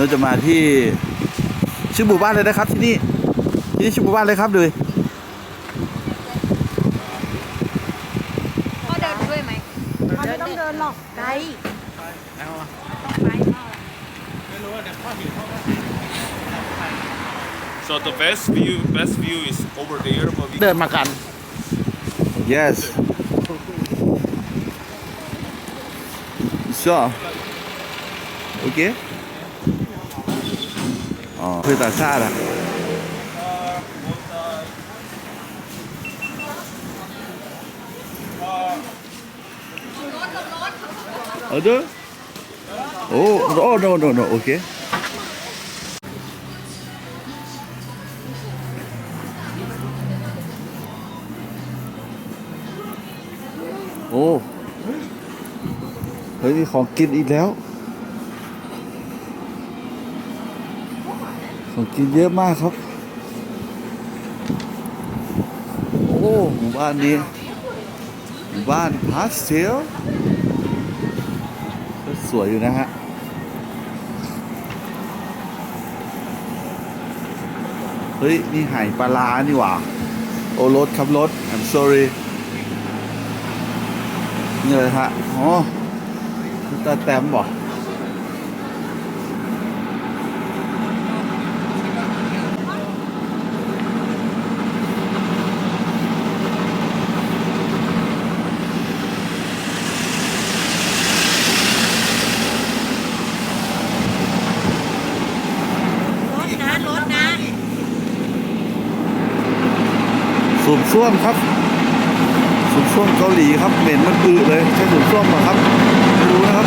เราจะมาที่ชื่อหมู่บ้านเลยนะครับที่นี่ที่นี่ชื่อหมู่บ้านเลยครับเลยพ่อเดินด้วยไหมมันไม่ต้องเดินหรอกไกล So the best view, best view is over there, but we เดินมากัน yes sure okay อ๋อคือต่างชาติอะเออเด้อโอ้โอ้ no no no okay โอ้ เฮ้ยมีของกินอีกแล้ว ของกินเยอะมากครับ โอ้หมู่บ้านนี้หมู่บ้านพาสเทลก็สวยอยู่นะฮะเฮ้ย นี่ไหปลาร้านี่หว่า โอรถครับรถ I'm sorry นี่เลยฮะ อ๋อตาแต้มบ่ สูบซ่วมครับ สูบซ่วมเกาหลีครับเหม็นมันอืดเลยใช่สูบซ่วมป่ะครับไม่รู้นะครับ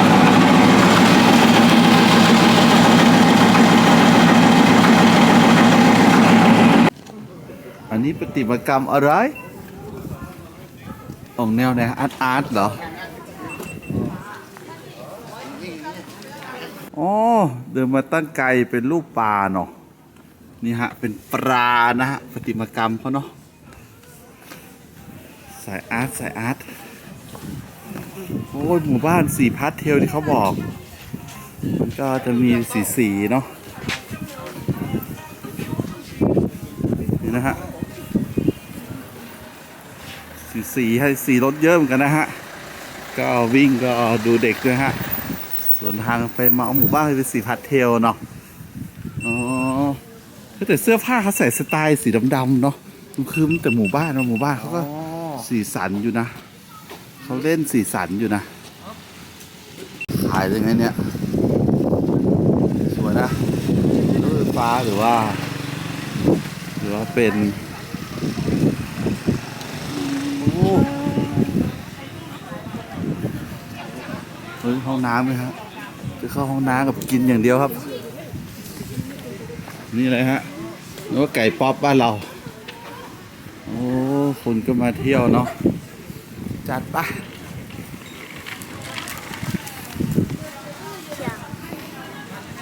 อันนี้ประติมากรรมอะไรออกแนวไหนอาร์ตอาร์ตเหรออ๋อเดินมาตั้งไกลเป็นรูปปลาเนาะนี่ฮะ เป็นปลานะฮะประติมากรรมเขาเนาะ สายอาร์ตสายอาร์ตโอ้ยหมู่บ้านสีพาสเทลที่เขาบอก มันก็จะมีสีสีๆเนาะนี่นะฮะสีสีให้สีรถเยอะเหมือนกันนะฮะ ก็วิ่งก็ดูเด็กด้วยฮะ ส่วนทางไปมาหมู่บ้านเป็นสีพาสเทลเนาะอ๋อแต่เสื้อผ้าเขาใส่สไตล์สีดำๆเนาะคือมันแต่หมู่บ้านเนาะหมู่บ้านเขาก็ สีสันอยู่นะเขาเล่นสีสันอยู่นะขายยังไงเนี่ยสวยนะรถไฟฟ้าหรือว่า หรือว่าเป็นโอ้เฮ้ยห้องน้ำไหมฮะจะเข้าห้องน้ำกับกินอย่างเดียวครับ นี่เลยฮะแล้วก็ไก่ป๊อปบ้านเรา โอ้ คนก็มาเที่ยวเนาะจัดปะ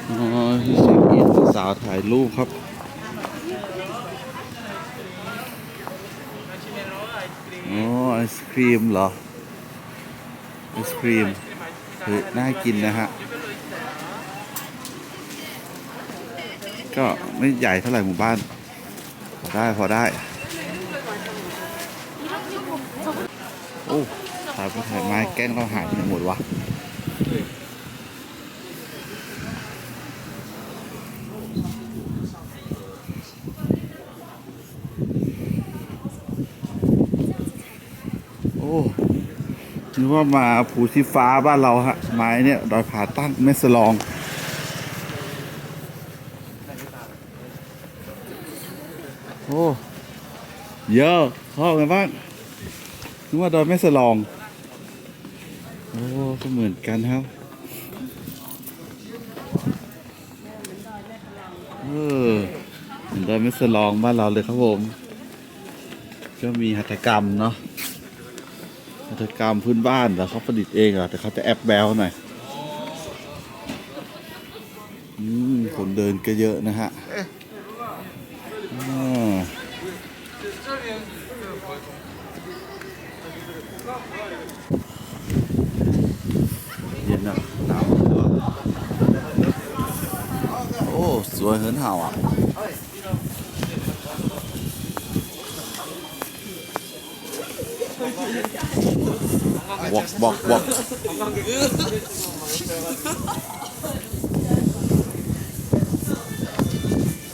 อ๋อที่เช็คอินสาวถ่ายรูปครับอ๋อไอศครีมเหรอไอศครีมเฮ้ยน่ากินนะฮะก็ไม่ใหญ่เท่าไหร่หมู่บ้าน พอได้ พอได้ โอ้ถ่ายไปถ่ายมาแกล้งเขาหายไปหมดวะโอ้นึกว่ามาภูชีฟ้าบ้านเราฮะ ไม้เนี่ย ดอยผาตั้งแม่สลองโอ้เยอะเข้ากันบ้าง นึกว่าดอยแม่สลอง โอ้ก็เหมือนกันครับ เออเหมือนดอยแม่สลองบ้านเราเลยครับผม ก็มีหัตถกรรมเนาะ หัตถกรรมพื้นบ้านแต่เขาประดิษฐ์เองอะแต่เขาจะแอบแบลหน่อยอืมคนเดินก็เยอะนะฮะอ่า เย็นนะหนาววย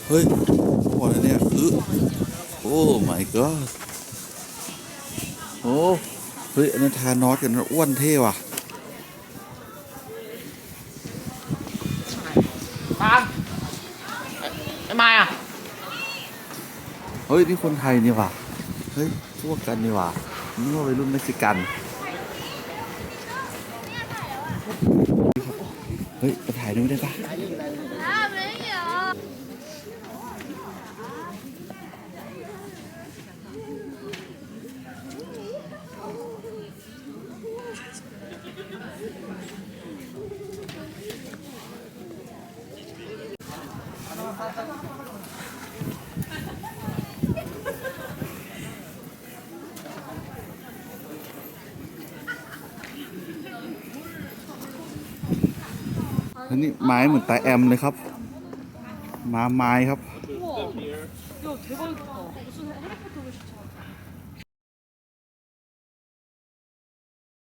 เฮ้ยอแล้วเนี่ยอึโอ้ my god โอ้ เฮ้ยอันนั้นทานอสกันอ้วนเท่ว่ะ ตามไอ้ไม้อะ เฮ้ยนี่คนไทยนี่ว่ะเฮ้ยพวกกันนี่ว่ะนี่ว่าวัยรุ่นเม็กซิกันเฮ้ยมาถ่ายดูได้ปะ อันนี้ไม้เหมือนตาแอมเลยครับ มาไม้ครับ